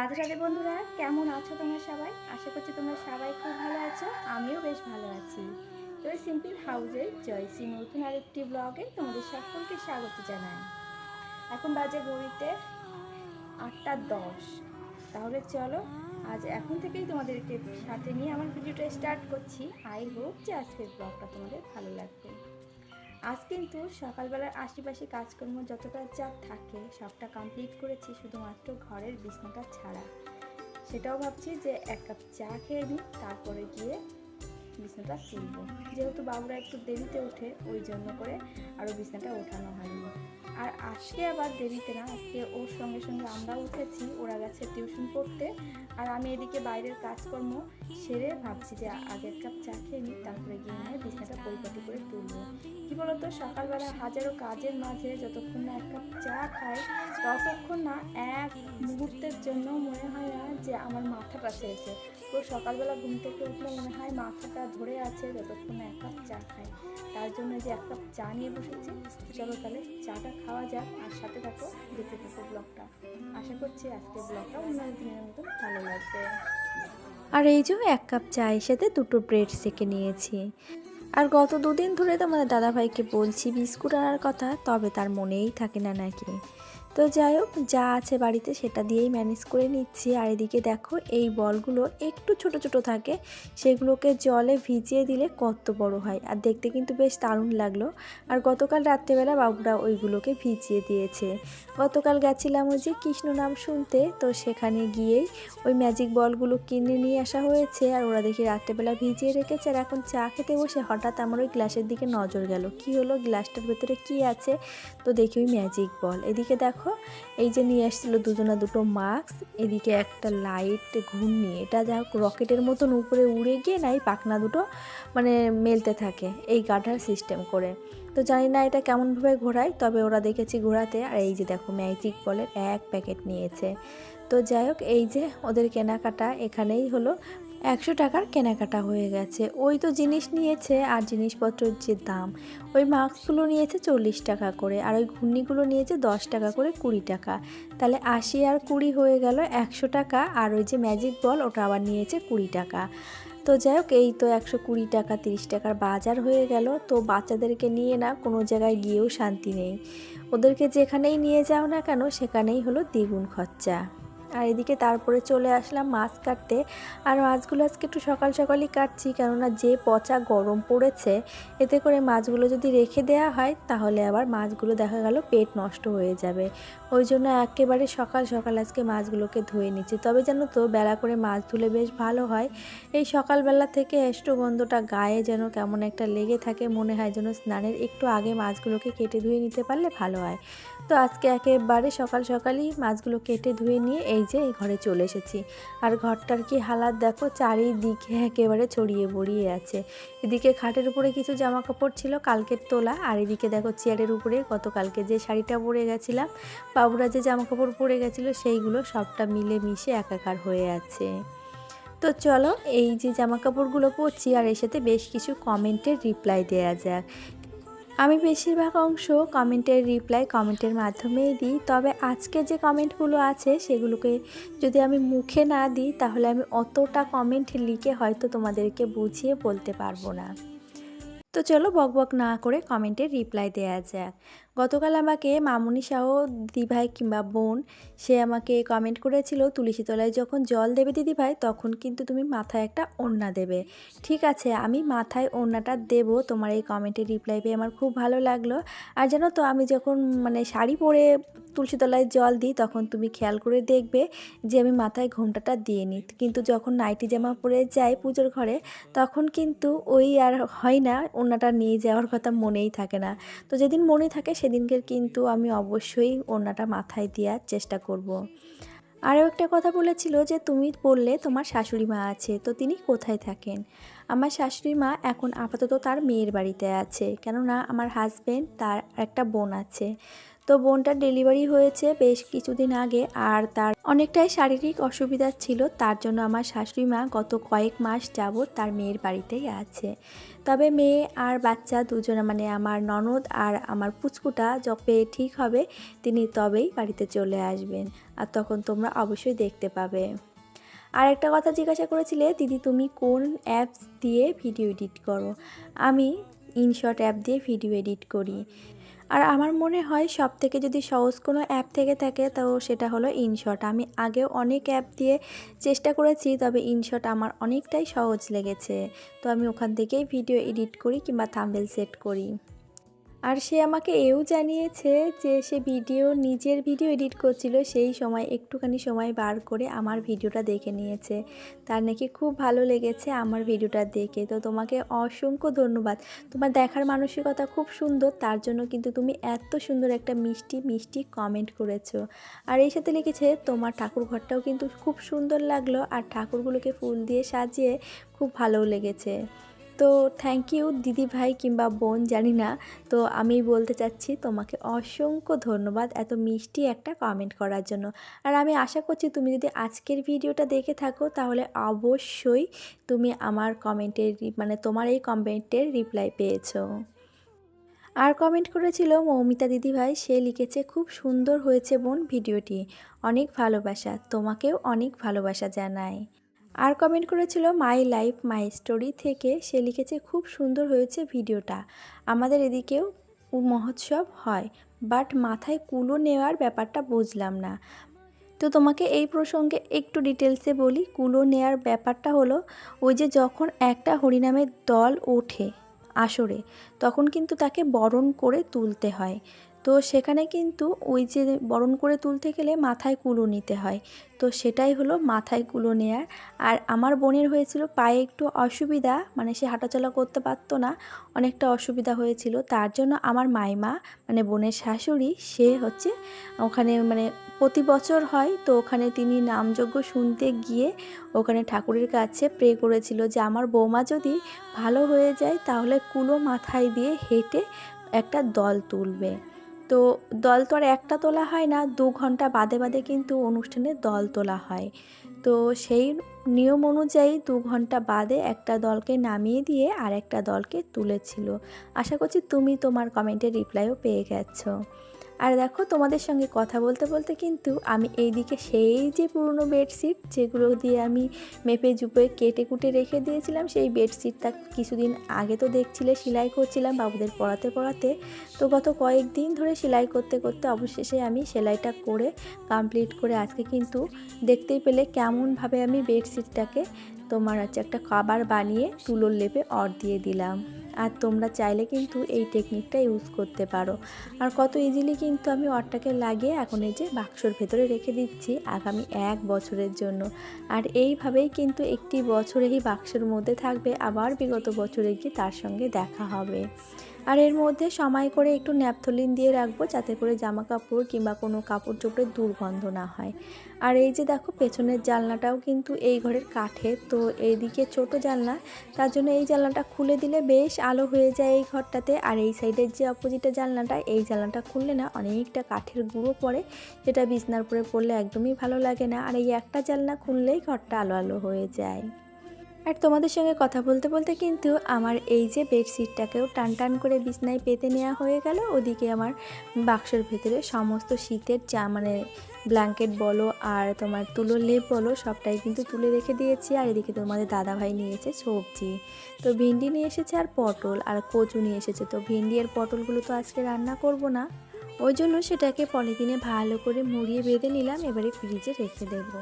রাধে রাধে বন্ধুরা, কেমন আছো তোমরা সবাই? আশা করছি তোমরা সবাই খুব ভালো আছো, আমিও বেশ ভালো আছি। তো সিম্পল হাউজের জয়সি নতুন আরেকটি ব্লগে তোমাদের সকলকে স্বাগত জানাই। এখন বাজে ঘড়িতে আটটা দশ। তাহলে চলো, আজ এখন থেকেই তোমাদেরকে সাথে নিয়ে আমার ভিডিওটা স্টার্ট করছি। আই হোপ যে আজকের ব্লগটা তোমাদের ভালো লাগবে। আজ কিন্তু সকালবেলার আশেপাশে কাজকর্ম যতটা যা থাকে, সবটা কমপ্লিট করেছি শুধুমাত্র ঘরের বিছনাটা ছাড়া। সেটাও ভাবছি যে এক কাপ চা খেয়ে নিই, তারপরে গিয়ে বিছনাটা তুলব। যেহেতু বাবুরা একটু দেরিতে ওঠে, ওই জন্য করে আরও বিছনাটা ওঠানো হয়নি। আর আজকে আবার দেরিতে না, আজকে ওর সঙ্গে সঙ্গে আমরা উঠেছি, ওরা গেছে টিউশন পড়তে। আর আমি এদিকে বাইরের কাজকর্ম সেরে ভাবছি যে আগে এক কাপ চা খেয়ে নিই, তারপরে গিয়ে নিয়ে বিছনাটা পরিপাটি করে তুলবো। বলতো, সকালবেলা হাজারো কাজের মাঝে যতক্ষণ না এক কাপ চা খাই, ততক্ষণ না এক মুহূর্তের জন্য মনে হয় না যে আমার মাথাটা ছেড়েছে তো সকালবেলা ঘুম থেকে উঠলে মনে হয় মাথাটা ধরে আছে যতক্ষণ না এক কাপ চা খাই। তার জন্য যে এক কাপ চা নিয়ে বসেছি, চলো তাহলে চাটা খাওয়া যাক আর সাথে থাকো দেখতে থাকো ব্লগটা। আশা করছি আজকের ব্লগটা অন্য দিনের মতন ভালো লাগবে। আর এই যে এক কাপ চায়ের সাথে দুটো ব্রেড সেকে নিয়েছি। আর গত দুদিন ধরে তো আমাদের দাদাভাইকে বলছি বিস্কুট আনার কথা, তবে তার মনেই থাকে না নাকি। তো যাই হোক, যা আছে বাড়িতে সেটা দিয়েই ম্যানেজ করে নিচ্ছি। আর এদিকে দেখো, এই বলগুলো একটু ছোট ছোট থাকে, সেগুলোকে জলে ভিজিয়ে দিলে কত বড় হয়। আর দেখতে কিন্তু বেশ দারুণ লাগল। আর গতকাল রাত্রেবেলা বাবুরা ওইগুলোকে ভিজিয়ে দিয়েছে। গতকাল গেছিলাম ওই যে কৃষ্ণ নাম শুনতে, তো সেখানে গিয়েই ওই ম্যাজিক বলগুলো কিনে নিয়ে আসা হয়েছে। আর ওরা দেখি রাত্রেবেলা ভিজিয়ে রেখেছে আর এখন চা খেতে বসে হঠাৎ আমার ওই গ্লাসের দিকে নজর গেল। কি হলো গ্লাসটার ভেতরে কি আছে? তো দেখি ওই ম্যাজিক বল। এদিকে দেখো এই যে নিয়ে আসছিল দুজনা দুটো মাস্ক, এদিকে একটা লাইট ঘূর্ণি। এটা যা রকেটের মতন উপরে উড়ে গিয়ে না, এই পাখনা দুটো মানে মেলতে থাকে এই গাঠার সিস্টেম করে। তো জানি না এটা কেমনভাবে ঘোরায়, তবে ওরা দেখেছি ঘোরাতে। আর এই যে দেখো, ম্যাজিক বলের এক প্যাকেট নিয়েছে। তো যাই হোক, এই যে ওদের কেনাকাটা এখানেই হলো। একশো টাকার কেনাকাটা হয়ে গেছে। ওই তো জিনিস নিয়েছে আর জিনিসপত্রের যে দাম, ওই মাস্কগুলো নিয়েছে চল্লিশ টাকা করে আর ওই ঘূর্ণিগুলো নিয়েছে দশ টাকা করে কুড়ি টাকা। তাহলে আশি আর কুড়ি হয়ে গেল একশো টাকা আর ওই যে ম্যাজিক বল ওটা আবার নিয়েছে কুড়ি টাকা। তো যাই হোক, এই তো একশো কুড়ি টাকা, তিরিশ টাকার বাজার হয়ে গেল। তো বাচ্চাদেরকে নিয়ে না কোনো জায়গায় গিয়েও শান্তি নেই। ওদেরকে যেখানেই নিয়ে যাও না কেন, সেখানেই হলো দ্বিগুণ খরচা। আর এদিকে তারপরে চলে আসলাম মাছ কাটতে। আর মাছগুলো আজকে একটু সকাল সকালই কাটছি, কেননা যে পচা গরম পড়েছে, এতে করে মাছগুলো যদি রেখে দেওয়া হয়, তাহলে আবার মাছগুলো দেখা গেল পেট নষ্ট হয়ে যাবে। ওই জন্য একেবারে সকাল সকাল আজকে মাছগুলোকে ধুয়ে নিচ্ছি। তবে জানো তো, বেলা করে মাছ ধুলে বেশ ভালো হয়। এই সকালবেলা থেকে গন্ধটা গায়ে যেন কেমন একটা লেগে থাকে, মনে হয় যেন স্নানের একটু আগে মাছগুলোকে কেটে ধুয়ে নিতে পারলে ভালো হয়। তো আজকে একেবারে সকাল সকালই মাছগুলো কেটে ধুয়ে নিয়ে এই যে এই ঘরে চলে এসেছি। আর ঘরটার কি হালাত দেখো? চারিদিকে একেবারে ছড়িয়ে বড়িয়ে আছে। এদিকে খাটের উপরে কিছু জামা কাপড় ছিল, কালকের তোলা। আর এদিকে দেখো চেয়ারের উপরে গতকালকে যে শাড়িটা পরে গেছিলাম, বাবুরা যে জামা কাপড় পরে গেছিল, সেইগুলো সবটা মিলে মিশে একাকার হয়ে আছে। তো চলো এই যে জামা কাপড়গুলো পরছি, আর এর সাথে বেশ কিছু কমেন্টের রিপ্লাই দেওয়া যাক। আমি বেশিরভাগ অংশ কমেন্টের রিপ্লাই কমেন্টের মাধ্যমেই দিই, তবে আজকে যে কমেন্টগুলো আছে সেগুলোকে যদি আমি মুখে না দিই, তাহলে আমি অতটা কমেন্ট লিখে হয়তো তোমাদেরকে বুঝিয়ে বলতে পারব না। তো চলো বকবক বক না করে কমেন্টে রিপ্লাই দেওয়া যাক। গতকাল আমাকে মামুনি শাহ দিদিভাই কিংবা বোন, সে আমাকে কমেন্ট করেছিল তুলসী তলায় যখন জল দেবে দিদিভাই তখন কিন্তু তুমি মাথায় একটা ওড়না দেবে। ঠিক আছে, আমি মাথায় ওড়নাটা দেব। তোমার এই কমেন্টের রিপ্লাই পেয়ে আমার খুব ভালো লাগল। আর জানো তো, আমি যখন মানে শাড়ি পরে তুলসী তলায় জল দিই, তখন তুমি খেয়াল করে দেখবে যে আমি মাথায় ঘোমটাটা দিয়ে নিই কিন্তু যখন নাইটি জামা পরে যাই পুজোর ঘরে, তখন কিন্তু ওই আর হয় না, ওড়নাটা নিয়ে যাওয়ার কথা মনেই থাকে না। তো যেদিন মনে থাকে সেদিনকে কিন্তু আমি অবশ্যই ওড়নাটা মাথায় দেওয়ার চেষ্টা করব। আরও একটা কথা বলেছিল যে, তুমি বললে তোমার শাশুড়ি মা আছে, তো তিনি কোথায় থাকেন আমার শাশুড়ি মা এখন আপাতত তার মেয়ের বাড়িতে আছে, কেননা আমার হাজব্যান্ড তার একটা বোন আছে তো বোনটার ডেলিভারি হয়েছে বেশ কিছুদিন আগে আর তার অনেকটাই শারীরিক অসুবিধা ছিল, তার জন্য আমার শাশুড়ি মা গত কয়েক মাস যাবৎ তার মেয়ের বাড়িতেই আছে। তবে মেয়ে আর বাচ্চা দুজনে মানে আমার ননদ আর আমার পুচকুটা যবে ঠিক হবে তিনি তবেই বাড়িতে চলে আসবেন আর তখন তোমরা অবশ্যই দেখতে পাবে। আর একটা কথা জিজ্ঞাসা করেছিলে, দিদি, তুমি কোন অ্যাপস দিয়ে ভিডিও এডিট করো? আমি ইনশর্ট অ্যাপ দিয়ে ভিডিও এডিট করি। আর আমার মনে হয় সব থেকে যদি সহজ কোনো অ্যাপ থেকে থাকে, তো সেটা হলো ইনশট আমি আগেও অনেক অ্যাপ দিয়ে চেষ্টা করেছি, তবে ইনশট আমার অনেকটাই সহজ লেগেছে। তো আমি ওখান থেকেই ভিডিও এডিট করি কিংবা থাম্বেল সেট করি। আর সে আমাকে এও জানিয়েছে যে সে ভিডিও, নিজের ভিডিও এডিট করছিল, সেই সময় একটুখানি সময় বার করে আমার ভিডিওটা দেখে নিয়েছে। তার নাকি খুব ভালো লেগেছে আমার ভিডিওটা দেখে। তো তোমাকে অসংখ্য ধন্যবাদ। তোমার দেখার মানসিকতা খুব সুন্দর, তার জন্য কিন্তু তুমি এত সুন্দর একটা মিষ্টি মিষ্টি কমেন্ট করেছ। আর এই সাথে লিখেছে, তোমার ঠাকুর ঘরটাও কিন্তু খুব সুন্দর লাগল, আর ঠাকুরগুলোকে ফুল দিয়ে সাজিয়ে খুব ভালোও লেগেছে। তো থ্যাংক ইউ দিদি ভাই কিংবা বোন, জানি না। তো আমি বলতে চাচ্ছি, তোমাকে অসংখ্য ধন্যবাদ এত মিষ্টি একটা কমেন্ট করার জন্য। আর আমি আশা করছি, তুমি যদি আজকের ভিডিওটা দেখে থাকো, তাহলে অবশ্যই তুমি আমার কমেন্টের মানে তোমার এই কমেন্টের রিপ্লাই পেয়েছ। আর কমেন্ট করেছিল মৌমিতা দিদিভাই সে লিখেছে, খুব সুন্দর হয়েছে বোন ভিডিওটি অনেক ভালোবাসা। তোমাকেও অনেক ভালোবাসা জানায়। আর কমেন্ট করেছিল মাই লাইফ মাই স্টোরি থেকে সে লিখেছে, খুব সুন্দর হয়েছে ভিডিওটা। আমাদের এদিকেও মহোৎসব হয় বাট মাথায় কুলো নেওয়ার ব্যাপারটা বুঝলাম না। তো তোমাকে এই প্রসঙ্গে একটু ডিটেলসে বলি। কুলো নেওয়ার ব্যাপারটা হলো, ওই যে যখন একটা হরিনামের দল ওঠে আসরে, তখন কিন্তু তাকে বরণ করে তুলতে হয়। তো সেখানে কিন্তু ওই যে বরণ করে তুলতে গেলে মাথায় কুলো নিতে হয়। তো সেটাই হলো মাথায় কুলো নেয়ার। আর আমার বোনের হয়েছিল পায়ে একটু অসুবিধা মানে সে হাঁটাচলা করতে পারতো না, অনেকটা অসুবিধা হয়েছিল। তার জন্য আমার মাইমা মানে বোনের শাশুড়ি, সে হচ্ছে ওখানে মানে প্রতি বছর হয়, তো ওখানে তিনি নামযজ্ঞ শুনতে গিয়ে ওখানে ঠাকুরের কাছে প্রে করেছিল যে, আমার বৌমা যদি ভালো হয়ে যায়, তাহলে কুলো মাথায় দিয়ে হেঁটে একটা দল তুলবে। তো দল তো আর একটা তোলা হয় না, দু ঘণ্টা বাদে বাদে কিন্তু অনুষ্ঠানে দল তোলা হয়। তো সেই নিয়ম অনুযায়ী দু ঘণ্টা বাদে একটা দলকে নামিয়ে দিয়ে আর একটা দলকে তুলেছিল। আশা করছি তুমি তোমার কমেন্টের রিপ্লাইও পেয়ে গেছো। আর দেখো তোমাদের সঙ্গে কথা বলতে বলতে কিন্তু আমি এইদিকে সেই যে পুরনো বেডশিট যেগুলো দিয়ে আমি মেপে জুপে কেটে কুটে রেখে দিয়েছিলাম, সেই বেডশিটটা কিছুদিন আগে তো দেখছিলে, সেলাই করছিলাম বাবুদের পড়াতে পড়াতে। তো গত কয়েকদিন ধরে সেলাই করতে করতে অবশেষে আমি সেলাইটা করে কমপ্লিট করে আজকে কিন্তু দেখতেই পেলে কেমনভাবে আমি বেডশিটটাকে তোমার হচ্ছে একটা কাবার বানিয়ে তুলোর লেপে অর দিয়ে দিলাম। আর তোমরা চাইলে কিন্তু এই টেকনিকটা ইউজ করতে পারো। আর কত ইজিলি কিন্তু আমি অরটাকে লাগিয়ে এখন এই যে বাক্সর ভেতরে রেখে দিচ্ছি আগামী এক বছরের জন্য। আর এইভাবেই কিন্তু একটি বছরেই বাক্সের মধ্যে থাকবে, আবার বিগত বছরে গিয়ে তার সঙ্গে দেখা হবে। আর এর মধ্যে সময় করে একটু ন্যাপথলিন দিয়ে রাখব যাতে করে জামা কাপড় কিংবা কোনো কাপড় চোপড়ের দুর্গন্ধ না হয়। আর এই যে দেখো, পেছনের জানলাটাও কিন্তু এই ঘরের কাঠের তো এইদিকে ছোট জানলা, তার জন্য এই জানলাটা খুলে দিলে বেশ আলো হয়ে যায় এই ঘরটাতে। আর এই সাইডের যে অপোজিটের জানলাটা, এই জানলাটা খুললে না অনেকটা কাঠের গুঁড়ো পড়ে, যেটা বিছনার উপরে পড়লে একদমই ভালো লাগে না। আর এই একটা জানলা খুললেই ঘরটা আলো আলো হয়ে যায়। আর তোমাদের সঙ্গে কথা বলতে বলতে কিন্তু আমার এই যে বেডশিটটাকেও টান টান করে বিছনায় পেতে নেওয়া হয়ে গেল। ওদিকে আমার বাক্সের ভেতরে সমস্ত শীতের চা মানে ব্ল্যাঙ্কেট বলো আর তোমার তুলো লেপ বলো, সবটাই কিন্তু তুলে রেখে দিয়েছি। আর এদিকে তোমাদের দাদাভাই নিয়েছে সবজি। তো ভিন্ডি নিয়ে এসেছে আর পটল আর কচু নিয়ে এসেছে। তো ভিন্ডি আর পটলগুলো তো আজকে রান্না করব না। ওই জন্য সেটাকে পলিথিনে ভালো করে মুড়িয়ে বেঁধে নিলাম। এবারে ফ্রিজে রেখে দেবো।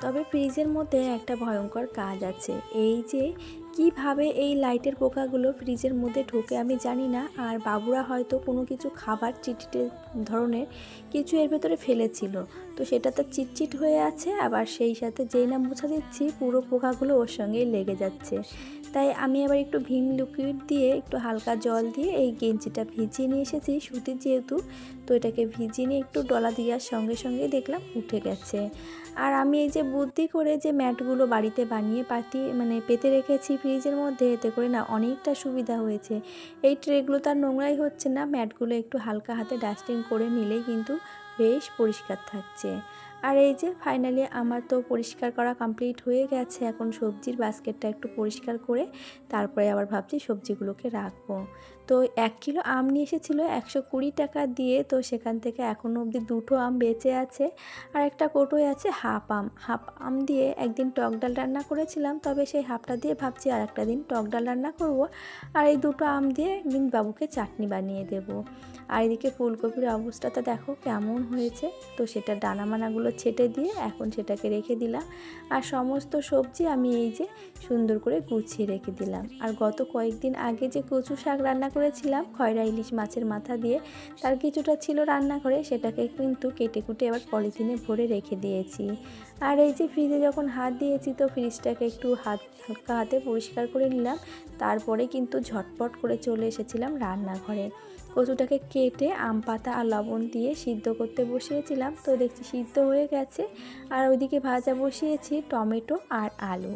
তবে ফ্রিজের মধ্যে একটা ভয়ঙ্কর কাজ আছে। এই যে কীভাবে এই লাইটের পোকাগুলো ফ্রিজের মধ্যে ঢোকে আমি জানি না। আর বাবুরা হয়তো কোনো কিছু খাবার চিটচিটে ধরনের কিছু এর ভেতরে ফেলেছিল। তো সেটা তো চিটচিট হয়ে আছে, আবার সেই সাথে যেই না মুছা দিচ্ছি, পুরো পোকাগুলো ওর সঙ্গেই লেগে যাচ্ছে। তাই আমি আবার একটু ভিম লিকুইড দিয়ে একটু হালকা জল দিয়ে এই গেঞ্জিটা ভিজিয়ে নিয়ে এসেছি। সুতির যেহেতু, তো এটাকে ভিজিয়ে নিয়ে একটু ডলা দেওয়ার সঙ্গে সঙ্গে দেখলাম উঠে গেছে। আর আমি এই যে বুদ্ধি করে যে ম্যাটগুলো বাড়িতে বানিয়ে পাতি মানে পেতে রেখেছি ফ্রিজের মধ্যে, এতে করে না অনেকটা সুবিধা হয়েছে। এই ট্রেগুলো তার নোংরাই হচ্ছে না, ম্যাটগুলো একটু হালকা হাতে ডাস্টিং করে নিলেই কিন্তু বেশ পরিষ্কার থাকছে। আর এই যে ফাইনালি আমার তো পরিষ্কার করা কমপ্লিট হয়ে গেছে, এখন সবজির বাস্কেটটা একটু পরিষ্কার করে তারপরে আবার ভাবছি সবজিগুলোকে রাখব। তো এক কিলো আম নিয়ে এসেছিল একশো কুড়ি টাকা দিয়ে, তো সেখান থেকে এখনও অবধি দুটো আম বেঁচে আছে। আর একটা কোটোয় আছে হাফ আম। হাফ আম দিয়ে একদিন টক ডাল রান্না করেছিলাম, তবে সেই হাফটা দিয়ে ভাবছি আর একটা দিন টক ডাল রান্না করব। আর এই দুটো আম দিয়ে একদিন বাবুকে চাটনি বানিয়ে দেব। আর এদিকে ফুলকপির অবস্থাটা দেখো কেমন হয়েছে। তো সেটা ডানামানাগুলো ছেটে দিয়ে এখন সেটাকে রেখে দিলাম। আর সমস্ত সবজি আমি এই যে সুন্দর করে গুছিয়ে রেখে দিলাম। আর গত কয়েকদিন আগে যে কচু শাক রান্না করেছিলাম, খয়রা ইলিশ মাছের মাথা দিয়ে, তার কিছুটা ছিল রান্না করে, সেটাকে কিন্তু কেটে কুটে এবার পলিথিনে ভরে রেখে দিয়েছি। আর এই যে ফ্রিজে যখন হাত দিয়েছি, তো ফ্রিজটাকে একটু হাত, হালকা হাতে পরিষ্কার করে নিলাম। তারপরে কিন্তু ঝটপট করে চলে এসেছিলাম রান্নাঘরে। কচুটাকে কেটে আম পাতা আর লবণ দিয়ে সিদ্ধ করতে বসিয়েছিলাম। তো দেখছি সিদ্ধ হয়ে গেছে। আর ওইদিকে ভাজা বসিয়েছি টমেটো আর আলু।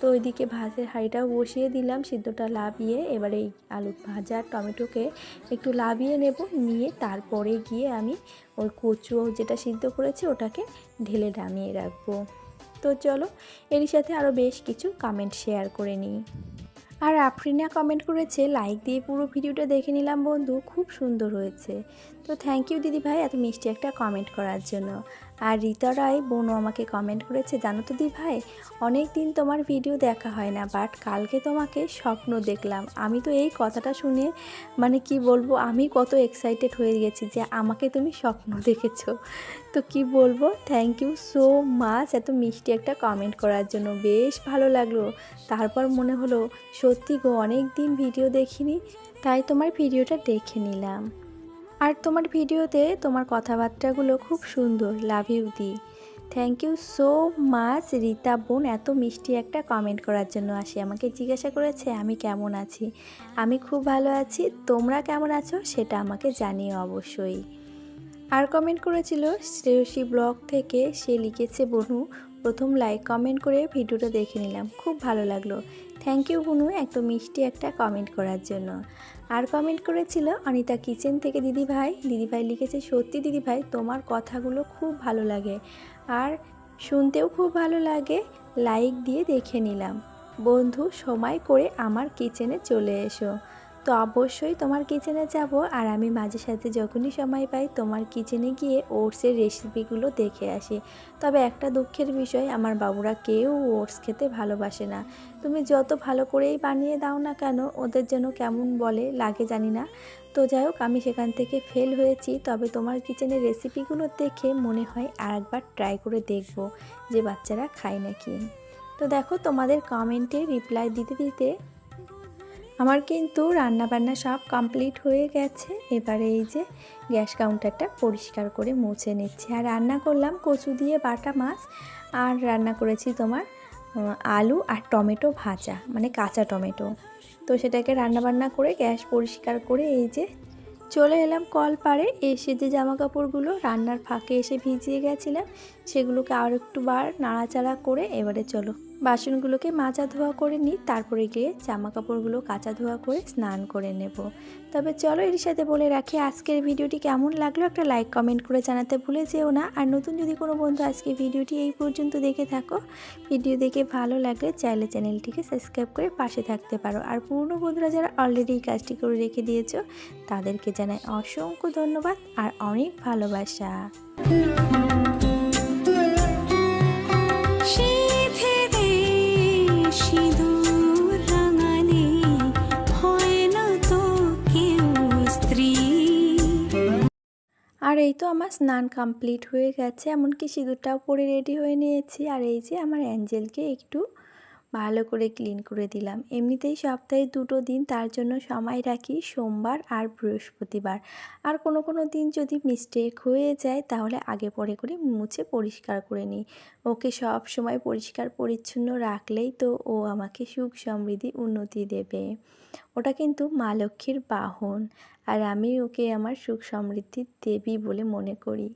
তো ওইদিকে ভাজের হাঁড়িটাও বসিয়ে দিলাম, সিদ্ধটা লাভিয়ে। এবারে এই আলু ভাজা টমেটোকে একটু লাভিয়ে নেব। নিয়ে তারপরে গিয়ে আমি ওই কচু যেটা সিদ্ধ করেছি ওটাকে ঢেলে নামিয়ে রাখব। তো চলো, এরই সাথে আরও বেশ কিছু কমেন্ট শেয়ার করে নিই। আর আফরিনা কমেন্ট করেছে লাইক দিয়ে পুরো ভিডিওটা দেখে নিলাম বন্ধু, খুব সুন্দর হয়েছে। তো থ্যাংক ইউ দিদি ভাই এত মিষ্টি একটা কমেন্ট করার জন্য। আর রীতা রায় বোনও আমাকে কমেন্ট করেছে, জানো তো দি ভাই অনেক দিন তোমার ভিডিও দেখা হয় না বাট কালকে তোমাকে স্বপ্ন দেখলাম। আমি তো এই কথাটা শুনে মানে কি বলব, আমি কত এক্সাইটেড হয়ে গেছি যে আমাকে তুমি স্বপ্ন দেখেছ। তো কি বলব থ্যাংক ইউ সো মাচ এত মিষ্টি একটা কমেন্ট করার জন্য, বেশ ভালো লাগল। তারপর মনে হলো, সত্যি গো অনেক দিন ভিডিও দেখিনি, তাই তোমার ভিডিওটা দেখে নিলাম। আর তোমার ভিডিওতে তোমার কথাবার্তাগুলো খুব সুন্দর love you the. Thank you so much Rita বোন, এত মিষ্টি একটা কমেন্ট করার জন্য আসি, আমাকে জিজ্ঞাসা করেছে, আমি কেমন আছি? আমি খুব ভালো আছি, তোমরা কেমন আছো? সেটা আমাকে জানিও অবশ্যই। আর কমেন্ট করেছিল, শ্রেয়সী ব্লগ থেকে সে লিখেছে, বনু, প্রথম লাইক কমেন্ট করে ভিডিওটা দেখে নিলাম, খুব ভালো লাগল। থ্যাংক ইউ বুনু এত মিষ্টি একটা কমেন্ট করার জন্য। আর কমেন্ট করেছিল অনিতা কিচেন থেকে দিদিভাই দিদিভাই লিখেছে, সত্যি দিদিভাই তোমার কথাগুলো খুব ভালো লাগে। আর শুনতেও খুব ভালো লাগে। লাইক দিয়ে দেখে নিলাম। বন্ধু, সময় করে আমার কিচেনে চলে এসো। তো অবশ্যই তোমার কিচেনে যাব আর আমি মাঝে সাথে যখনই সময় পাই তোমার কিচেনে গিয়ে ওটসের রেসিপিগুলো দেখে আসি। তবে একটা দুঃখের বিষয়, আমার বাবুরা কেউ ওটস খেতে ভালোবাসে না। তুমি যত ভালো করেই বানিয়ে দাও না কেন, ওদের যেন কেমন বলে লাগে জানি না। তো যাই হোক, আমি সেখান থেকে ফেল হয়েছি, তবে তোমার কিচেনের রেসিপিগুলো দেখে মনে হয় আর একবার ট্রাই করে দেখব যে বাচ্চারা খায় নাকি। তো দেখো তোমাদের কমেন্টে রিপ্লাই দিতে দিতে আমার কিন্তু রান্নাবান্না সব কমপ্লিট হয়ে গেছে। এবারে এই যে গ্যাস কাউন্টারটা পরিষ্কার করে মুছে নিচ্ছি। আর রান্না করলাম কচু দিয়ে বাটা মাছ, আর রান্না করেছি তোমার আলু আর টমেটো ভাজা মানে কাঁচা টমেটো। তো সেটাকে রান্নাবান্না করে গ্যাস পরিষ্কার করে এই যে চলে এলাম কল পাড়ে এসে যে জামা কাপড়গুলো রান্নার ফাঁকে এসে ভিজিয়ে গেছিলাম, সেগুলোকে আর একটু বার নাড়াচাড়া করে এবারে চলো বাসনগুলোকে মাজা ধোয়া করে নিই, তারপরে গিয়ে জামা কাপড়গুলো কাঁচা ধোয়া করে স্নান করে নেব। তবে চলো এর সাথে বলে রাখি, আজকের ভিডিওটি কেমন লাগল একটা লাইক কমেন্ট করে জানাতে ভুলে যেও না। আর নতুন যদি কোনো বন্ধু আজকে ভিডিওটি এই পর্যন্ত দেখে থাকো, ভিডিও দেখে ভালো লাগলে চাইলে চ্যানেলটিকে সাবস্ক্রাইব করে পাশে থাকতে পারো। আর পুরনো বন্ধুরা যারা অলরেডি এই কাজটি করে রেখে দিয়েছ, তাদেরকে জানাই অসংখ্য ধন্যবাদ আর অনেক ভালোবাসা। আর এই তো আমার স্নান কমপ্লিট হয়ে গেছে, এমনকি সিঁদুরটাও পরে রেডি হয়ে নিয়েছি। আর এই যে আমার অ্যাঞ্জেলকে একটু ভালো করে ক্লিন করে দিলাম। এমনিতেই সপ্তাহে দুটো দিন, তার জন্য সময় রাখি সোমবার আর বৃহস্পতিবার। আর কোনো কোনো দিন যদি মিস্টেক হয়ে যায়, তাহলে আগে পরে করে মুছে পরিষ্কার করে নিই। ওকে সব সময় পরিষ্কার পরিচ্ছন্ন রাখলেই তো ও আমাকে সুখ সমৃদ্ধি উন্নতি দেবে। ওটা কিন্তু মা লক্ষ্মীর বাহন। আর আমি ওকে আমার সুখ সমৃদ্ধির দেবী বলে মনে করি।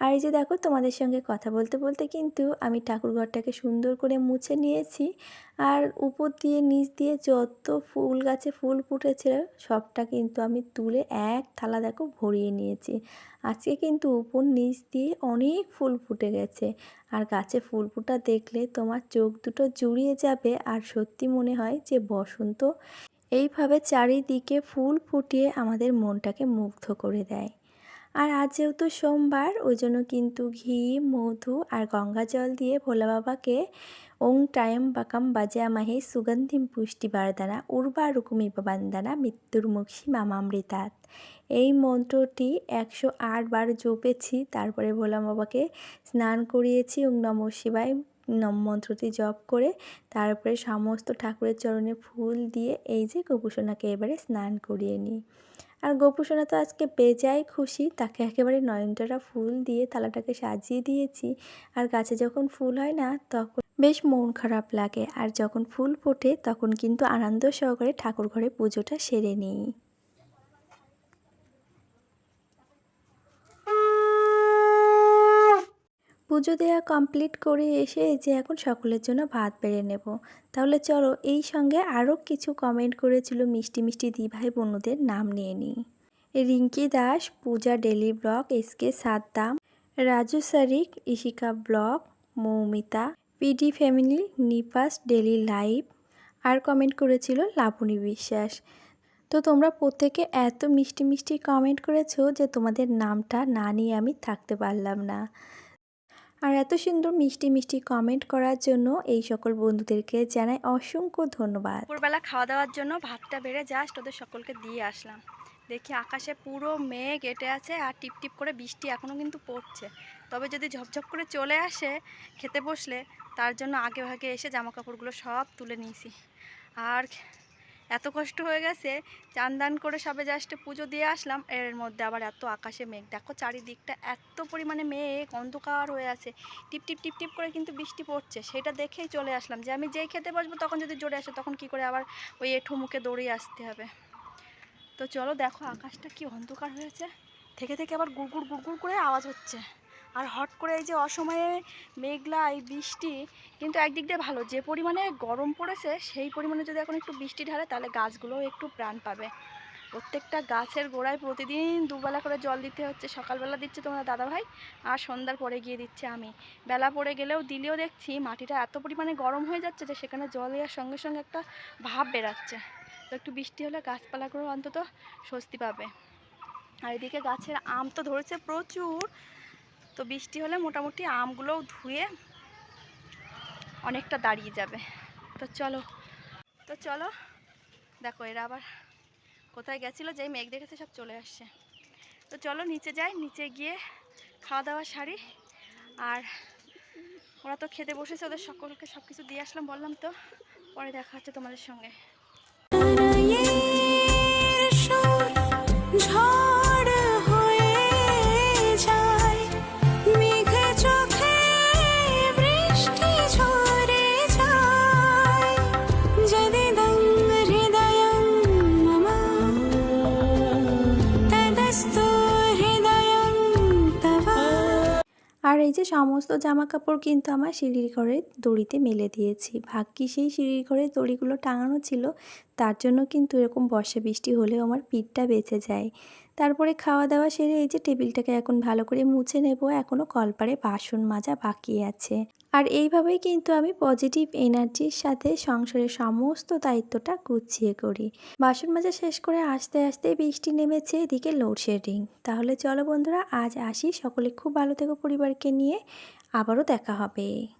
আর এই যে দেখো, তোমাদের সঙ্গে কথা বলতে বলতে কিন্তু আমি ঠাকুরঘরটাকে সুন্দর করে মুছে নিয়েছি। আর উপর দিয়ে, নিচ দিয়ে যত ফুল গাছে ফুল ফুটেছিল, সবটা কিন্তু আমি তুলে এক থালা দেখো ভরিয়ে নিয়েছি। আজকে কিন্তু উপর, নিচ দিয়ে অনেক ফুল ফুটে গেছে। আর গাছে ফুল ফুটা দেখলে তোমার চোখ দুটো জুড়িয়ে যাবে। আর সত্যি মনে হয় যে বসন্ত এইভাবে চারিদিকে ফুল ফুটিয়ে আমাদের মনটাকে মুগ্ধ করে দেয়। আর আজ যেহেতু সোমবার, ওই জন্য কিন্তু ঘি, মধু আর গঙ্গা জল দিয়ে ভোলা বাবাকে ওং টায়ম বাকাম বাজামাহে সুগন্ধিম পুষ্টি বারদানা, উর্বা রুকুমি বান্দানা, মৃত্যুর মুখী মামামৃতাৎ এই মন্ত্রটি একশো আট বার জপেছি, তারপরে ভোলা বাবাকে স্নান করিয়েছি, ওং নম শিবায় মন্ত্রটি জপ করে তারপরে সমস্ত ঠাকুরের চরণে ফুল দিয়ে এই যে গোপুসোনাকে এবারে স্নান করিয়ে নিই। আর গোপুসোনা তো আজকে বেজায় খুশি, তাকে একেবারে নয়নতারা ফুল দিয়ে থালাটাকে সাজিয়ে দিয়েছি। আর গাছে যখন ফুল হয় না, তখন বেশ মন খারাপ লাগে। আর যখন ফুল ফোটে, তখন কিন্তু আনন্দ সহকারে ঠাকুর ঘরে পুজোটা সেরে নিই। পুজো দেওয়া কমপ্লিট করে এসে যে এখন সকলের জন্য ভাত বেড়ে নেব। তাহলে চলো এই সঙ্গে আরও কিছু কমেন্ট করেছিল মিষ্টি মিষ্টি দি ভাই বোনদের নাম নিয়ে নিই। Rinki Das, Puja daily blog SK Saddam, Raju Sarik Ishika blog, Moumita, PD family, নিপাস daily live, আর কমেন্ট করেছিল লাবণী বিশ্বাস। তো তোমরা প্রত্যেকে এত মিষ্টি মিষ্টি কমেন্ট করেছ যে তোমাদের নামটা না নিয়ে আমি থাকতে পারলাম না। আর এত সুন্দর মিষ্টি মিষ্টি কমেন্ট করার জন্য এই সকল বন্ধুদেরকে জানাই অসংখ্য ধন্যবাদ। দুপুরবেলা খাওয়া দাওয়ার জন্য ভাতটা বেড়ে জাস্ট ওদের সকলকে দিয়ে আসলাম। দেখি আকাশে পুরো মেঘ এটে আছে আর টিপ টিপ করে বৃষ্টি এখনও কিন্তু পড়ছে। তবে যদি ঝপঝপ করে চলে আসে খেতে বসলে, তার জন্য আগে ভাগে এসে জামা কাপড়গুলো সব তুলে নিয়েছি। আর এত কষ্ট হয়ে গেছে চান করে সবে জাস্ট পুজো দিয়ে আসলাম, এর মধ্যে আবার এত আকাশে মেঘ। দেখো চারিদিকটা এত পরিমাণে মেঘ, অন্ধকার হয়ে আছে। টিপ টিপ টিপ টিপ করে কিন্তু বৃষ্টি পড়ছে। সেটা দেখেই চলে আসলাম যে আমি যেই খেতে বসবো তখন যদি জোরে আসে তখন কি করে আবার ওই এঠো মুখে দৌড়িয়ে আসতে হবে। তো চলো দেখো আকাশটা কি অন্ধকার হয়েছে। থেকে থেকে আবার গুড়গুড় গুড়গুড় করে আওয়াজ হচ্ছে। আর হট করে এই যে অসময়ে মেঘলা এই বৃষ্টি, কিন্তু একদিক দিয়ে ভালো। যে পরিমাণে গরম পড়েছে, সেই পরিমাণে যদি এখন একটু বৃষ্টি ঢালে, তাহলে গাছগুলোও একটু প্রাণ পাবে। প্রত্যেকটা গাছের গোড়ায় প্রতিদিন দুবেলা করে জল দিতে হচ্ছে। সকালবেলা দিচ্ছে তোমার দাদাভাই, আর সন্ধ্যার পরে গিয়ে দিচ্ছে আমি। বেলা পড়ে গেলেও দিলেও দেখছি মাটিটা এত পরিমাণে গরম হয়ে যাচ্ছে যে সেখানে জল দেওয়ার সঙ্গে সঙ্গে একটা ভাব বেরাচ্ছে। তো একটু বৃষ্টি হলে গাছপালাগুলো অন্তত স্বস্তি পাবে। আর এদিকে গাছের আম তো ধরেছে প্রচুর। তো বৃষ্টি হলে মোটামুটি আমগুলোও ধুয়ে অনেকটা দাঁড়িয়ে যাবে। তো চলো তো চলো, দেখো এরা আবার কোথায় গেছিল, যেই মেঘ দেখেছে সব চলে আসছে। তো চলো নিচে যাই, নিচে গিয়ে খাওয়া দাওয়া সারি। আর ওরা তো খেতে বসেছে, ওদের সকলকে সব কিছু দিয়ে আসলাম, বললাম তো, পরে দেখা হচ্ছে তোমাদের সঙ্গে। ঝড় এই যে সমস্ত জামা কাপড় কিন্তু আমার সিঁড়ির ঘরের দড়িতে মেলে দিয়েছি। ভাগ্যি সেই সিঁড়ির ঘরের দড়িগুলো টাঙানো ছিল, তার জন্য কিন্তু এরকম বর্ষা বৃষ্টি হলেও আমার পিঠটা বেঁচে যায়। তারপরে খাওয়া দাওয়া সেরে এই যে টেবিলটাকে এখন ভালো করে মুছে নেব এখনও কলপারে বাসন মাজা বাকি আছে। আর এইভাবেই কিন্তু আমি পজিটিভ এনার্জির সাথে সংসারের সমস্ত দায়িত্বটা গুছিয়ে করি। বাসন মাজা শেষ করে আস্তে আস্তে বৃষ্টি নেমেছে এদিকে লোডশেডিং তাহলে চলো বন্ধুরা, আজ আসি। সকলে খুব ভালো থেকো পরিবারকে নিয়ে। আবারও দেখা হবে।